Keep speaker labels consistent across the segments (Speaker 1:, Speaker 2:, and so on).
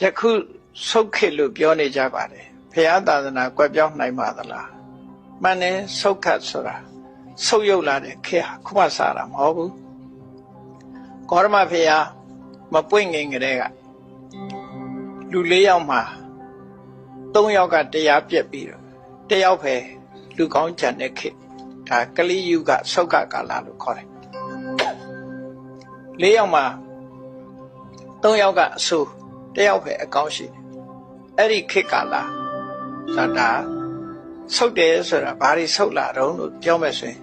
Speaker 1: ယခုဆုတ်ခေတ်လို့ပြောနေကြပါတယ်ဖះသာသနာကွယ်ပြောင်းနိုင်ပါသလားမှန်တယ်ဆုတ်ခတ်ဆိုတာဆုတ်ယုတ်လာတဲ့ခေတ်ဟာခုမှစားတာမဟုတ်ဘူးကောရမဖះမပွင့်ငင်ကလေးကလူ၄ယောက်မှာ၃ယောက်ကတရားပြက်ပြီးတော့တစ်ယောက်ပဲလူကောင်းကြံတဲ့ခေတ်ဒါကလိယုကဆုတ်ကကာလလို့ခေါ်တယ်၄ယောက်မှာ၃ယောက်ကအဆိုး တစ်ယောက်ပဲအကောင်းရှိတယ်အဲ့ဒီခေတ်ကာလသာတာဆုတ်တယ်ဆိုတာဘာတွေဆုတ်လာတော့လို့ပြောမယ်ဆိုရင်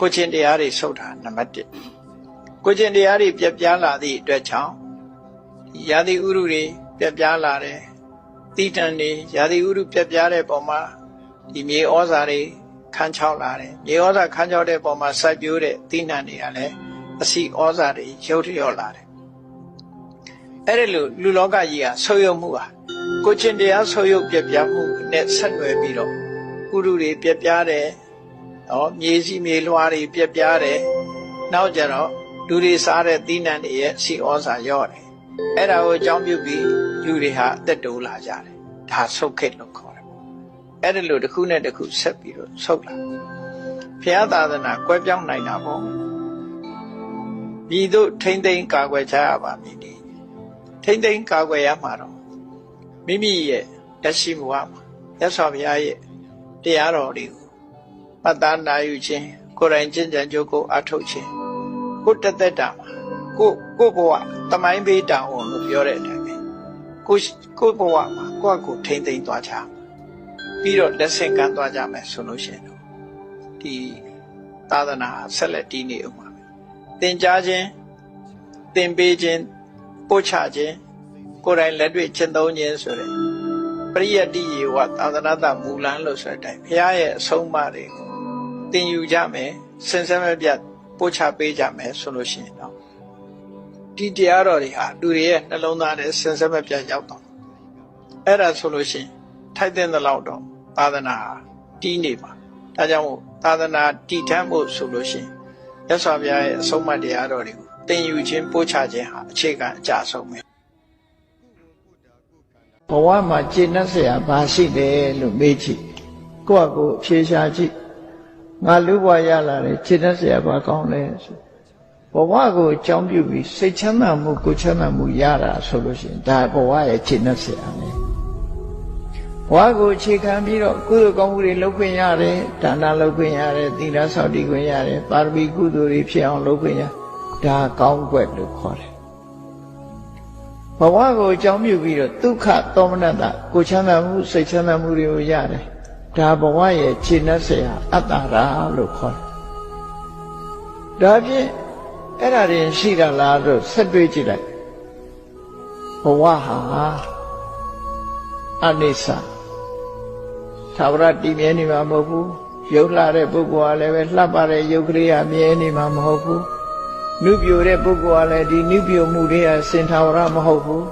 Speaker 1: ကိုချင်းတရားတွေဆုတ်တာနံပါတ်1ကိုချင်းတရားတွေပြက်ပြားလာသည့်အတွက်ကြောင့်ရာသီဥတုတွေပြက်ပြားလာတယ်တိတန်တွေရာသီဥတုပြက်ပြားတဲ့ပုံမှာဒီမြေဩဇာတွေခန်းချောက်လာတယ်မြေဩဇာခန်းချောက်တဲ့ပုံမှာစိုက်ပျိုးတဲ့တိနှံတွေကလည်းအစီဩဇာတွေရုတ်တရော့လာတယ် အဲ့ဒီလိုလူလောကကြီးကဆုပ်ယုပ်မှုဟာကိုချင်းတရားဆုပ်ယုပ်ပြက်ပြားမှုနဲ့ဆက်နွယ်ပြီးတော့ဥရုတွေပြက်ပြားတယ်နော်မြေစီမြေလွှာတွေပြက်ပြားတယ်နောက်ကြတော့လူတွေစားတဲ့သီးနှံတွေရဲ့စီဩဇာရော့တယ်အဲ့ဒါကိုအကြောင်းပြုပြီးလူတွေဟာအသက်တိုးလာကြတယ်ဒါဆုတ်ခက်လို့ခေါ်တယ်ပေါ့အဲ့ဒီလိုတစ်ခုနဲ့တစ်ခုဆက်ပြီးတော့ဆုတ်လာဘုရားသာသနာကွဲပြောင်းနိုင်တာပေါ့ဒီတို့ထိမ့်သိမ်းကာကွယ်ချရပါမည်ဒီ ထိမ့်သိမ်းကာကွယ်ရမှာတော့မိမိရဲ့တက်ရှိမှုဟာရသော်ဘုရားရဲ့တရားတော်တွေကိုမှတ်သားနာယူခြင်းကိုယ်တိုင်ကျင့်ကြံကြိုးကိုအထုတ်ခြင်းကိုယ်တက်တက်တာမှာကိုကိုဘဝတမိုင်းပေးတာဝန်လို့ပြောတဲ့အတိုင်းပဲကိုကိုဘဝမှာကိုယ့်အကိုထိမ့်သိမ်းသွားချပြီးတော့လက်ဆင့်ကမ်းသွားကြမယ်ဆိုလို့ရှိရင်တော့ဒီသာသနာဆက်လက်တည်နေအောင်ပါပဲသင်ကြားခြင်းသင်ပေးခြင်း ပို့ချခြင်းကိုယ်တိုင်လက်တွေ့ကျင့်သုံးခြင်းဆိုတဲ့ပရိယတ္တိယေဝသာသနာတမူလန်းလို့ဆိုတဲ့အတိုင်းဘုရားရဲ့အဆုံးအမတွေကိုသင်ယူကြမယ်စင်စဲမပြတ်ပို့ချပေးကြမယ်ဆိုလို့ရှိရင်တော့ဒီတရားတော်တွေဟာလူတွေရဲ့နှလုံးသားထဲစင်စဲမပြတ်ရောက်တော့အဲ့ဒါဆိုလို့ရှိရင်ထိုက်တဲ့လောက်တော့သာသနာဟာတီးနေပါဒါကြောင့်မို့သာသနာတည်ထမ်းဖို့ဆိုလို့ရှိရင်ရသော်ဘုရားရဲ့အဆုံးအမတရားတော်တွေကို သင်ယူခြင်းပို့ချခြင်းဟာအခြေခံအကြဆုံးပဲဘဝမှာကျင့်တ်เสียဘာရှိတယ်လို့မေးကြည့်ကိုယ့်အကိုအဖြေရှာကြည့်ငါလူဘဝရလာတယ်ကျင့်တ်เสียဘာကောင်းလဲဆိုဘဝကိုအကြောင်းပြုပြီးစိတ်ချမ်းသာမှုကိုယ်ချမ်းသာမှုရတာဆိုလို့ရှိရင်ဒါဘဝရဲ့ကျင့်တ်เสียပဲဘဝကိုအခြေခံပြီးတော့ကုသိုလ်ကောင်းမှုတွေလုပ်ခွင့်ရတယ်ဒါနလုပ်ခွင့်ရတယ်သီလဆောက်တည်ခွင့်ရတယ်ပါရမီကုသိုလ်တွေဖြစ်အောင်လုပ်ခွင့်ရ ဒါကောင်းကွက်လို့ခေါ်တယ်ဘဝကိုအကြောင်းပြုပြီးတော့ဒုက္ခသောမနတကိုချမ်းသာမှုစိတ်ချမ်းသာမှုတွေကိုရတယ်ဒါဘဝရဲ့ခြေနှက်ဆရာအတ္တရာလို့ခေါ်တယ်ဒါဖြင့်အဲ့ဒါတွေရှိတာလားလို့ဆက်တွေးကြည့်လိုက်ဘဝဟာအနိစ္စသာဝရတည်မြဲနေမှာမဟုတ်ဘူးရုပ်လှတဲ့ပုဂ္ဂိုလ်ကလည်းပဲလှပတဲ့ရုပ်ကလေးကမြဲနေမှာမဟုတ်ဘူး နုပြိုတဲ့ပုဂ္ဂိုလ်ကလည်းဒီနုပြိုမှုတွေကစင်ထာဝရမဟုတ်ဘူး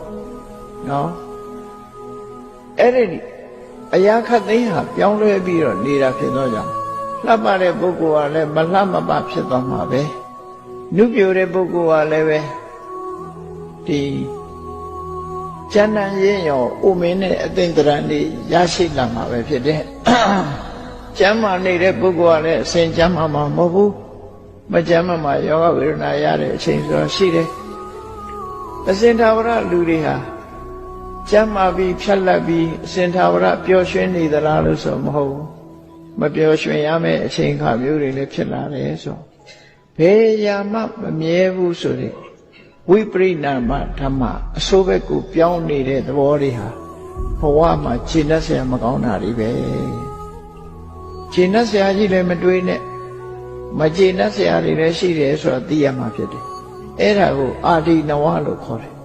Speaker 1: နော်အဲ့ဒီအရာခတ်သိမ်းဟာပြောင်းလဲပြီးတော့နေတာဖြစ်တော့ကြောင့်လှပတဲ့ပုဂ္ဂိုလ်ကလည်းမလှမပဖြစ်သွားမှာပဲနုပြိုတဲ့ပုဂ္ဂိုလ်ကလည်းပဲဒီကျမ်းတန်ရင်ရောဥမင်းနဲ့အသိဉ္ဇရန်တွေရရှိလာမှာပဲဖြစ်တဲ့ကျမ်းမာနေတဲ့ပုဂ္ဂိုလ်ကလည်းအစဉ်ကျမ်းမာမှာမဟုတ်ဘူး မကျမ်းမာမှာယောဂဝေဒနာရတဲ့အချိန်ဆိုတော့ရှိတယ်အစဉ်သာဝရလူတွေဟာကျမ်းမာပြီးဖြတ်လက်ပြီးအစဉ်သာဝရပျော်ရွှင်နေသလားလို့ဆိုမဟုတ်ဘူးမပျော်ရွှင်ရမယ့်အချိန်ခါမျိုးတွေလည်းဖြစ်လာတယ်ဆိုဘယ်ရာမှမမြဲဘူးဆိုတဲ့ဝိပရိနာမဓမ္မအစိုးဘက်ကိုပြောင်းနေတဲ့သဘောတွေဟာဘဝမှာခြေနှက်ဆရာမကောင်းတာတွေပဲခြေနှက်ဆရာကြီးလည်းမတွေးနဲ့ မခြေနှက်ဆရာတွေလည်းရှိတယ်ဆိုတာသိရမှာဖြစ်တယ်အဲ့ဒါကိုအာဒီနဝလို့ခေါ်တယ်